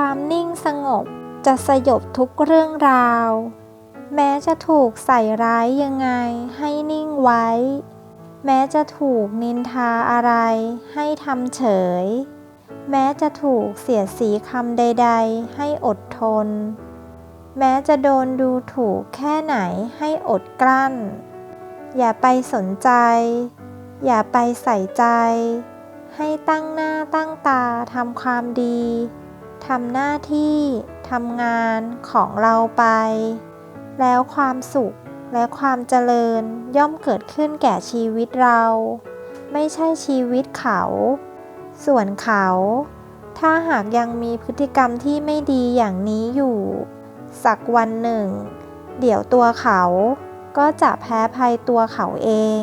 ความนิ่งสงบ จะสยบทุกเรื่องราว แม้จะถูกใส่ร้ายยังไงให้นิ่งไว้ แม้จะถูกนินทาอะไรให้ทำเฉย แม้จะถูกเสียดสีคำใด ๆ ให้อดทน แม้จะโดนดูถูกแค่ไหนให้อดกลั้น อย่าไปสนใจ อย่าไปใส่ใจให้ตั้งหน้าตั้งตาทำความดี ทำหน้าที่ทำงานของเราไป แล้วความสุขและความเจริญย่อมเกิดขึ้นแก่ชีวิตเรา ไม่ใช่ชีวิตเขา ส่วนเขา ถ้าหากยังมีพฤติกรรมที่ไม่ดีอย่างนี้อยู่ สักวันหนึ่ง เดี๋ยวตัวเขาก็จะแพ้ภัยตัวเขาเอง